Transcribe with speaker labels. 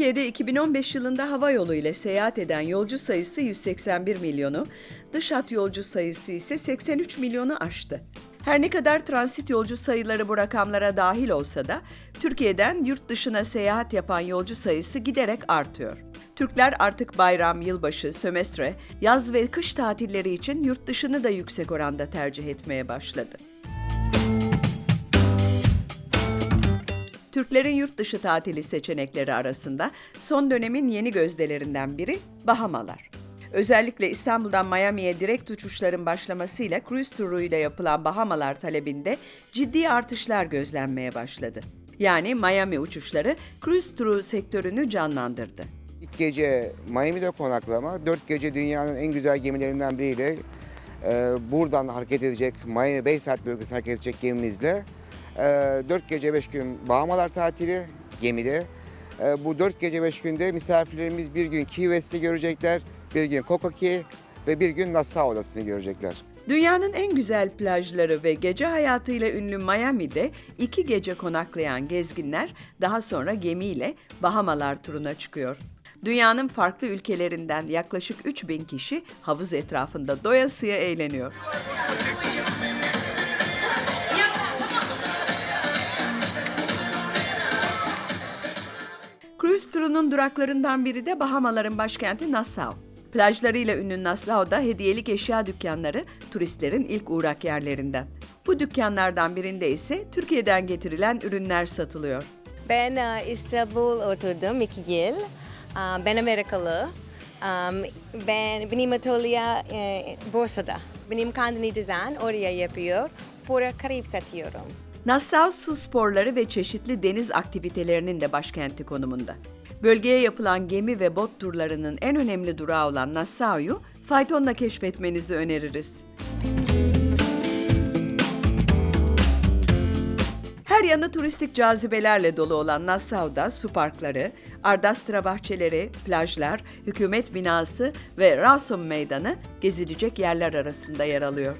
Speaker 1: Türkiye'de 2015 yılında hava yolu ile seyahat eden yolcu sayısı 181 milyonu, dış hat yolcu sayısı ise 83 milyonu aştı. Her ne kadar transit yolcu sayıları bu rakamlara dahil olsa da Türkiye'den yurt dışına seyahat yapan yolcu sayısı giderek artıyor. Türkler artık bayram, yılbaşı, sömestre, yaz ve kış tatilleri için yurt dışını da yüksek oranda tercih etmeye başladı. Türklerin yurt dışı tatili seçenekleri arasında son dönemin yeni gözdelerinden biri Bahamalar. Özellikle İstanbul'dan Miami'ye direkt uçuşların başlamasıyla cruise turuyla yapılan Bahamalar talebinde ciddi artışlar gözlenmeye başladı. Yani Miami uçuşları cruise turu sektörünü canlandırdı.
Speaker 2: İlk gece Miami'de konaklama, dört gece dünyanın en güzel gemilerinden biriyle e, buradan hareket edecek, Miami Bayside bölgesine hareket edecek gemimizle e, dört gece beş gün Bahamalar tatili gemide. E, bu dört gece beş günde misafirlerimiz bir gün Key West'i görecekler, bir gün Key ve bir gün Nassau Adası'nı görecekler.
Speaker 1: Dünyanın en güzel plajları ve gece hayatıyla ünlü Miami'de iki gece konaklayan gezginler daha sonra gemiyle Bahamalar turuna çıkıyor. Dünyanın farklı ülkelerinden yaklaşık 3000 kişi havuz etrafında doyasıya eğleniyor. Cruise turunun duraklarından biri de Bahamaların başkenti Nassau. Plajlarıyla ünlü Nassau'da hediyelik eşya dükkanları turistlerin ilk uğrak yerlerinden. Bu dükkanlardan birinde ise Türkiye'den getirilen ürünler satılıyor.
Speaker 3: Ben e, İstanbul oturdum iki yıl. Um, Ben Amerikalı. Um, Ben benim atölye e, Bursa'da. Benim kendini dizayn oraya yapıyor. Burada karip satıyorum.
Speaker 1: Nassau su sporları ve çeşitli deniz aktivitelerinin de başkenti konumunda. Bölgeye yapılan gemi ve bot turlarının en önemli durağı olan Nassau'yu faytonla keşfetmenizi öneririz. Her yanı turistik cazibelerle dolu olan Nassau'da su parkları, Ardastra bahçeleri, plajlar, hükümet binası ve Rasum Meydanı gezilecek yerler arasında yer alıyor.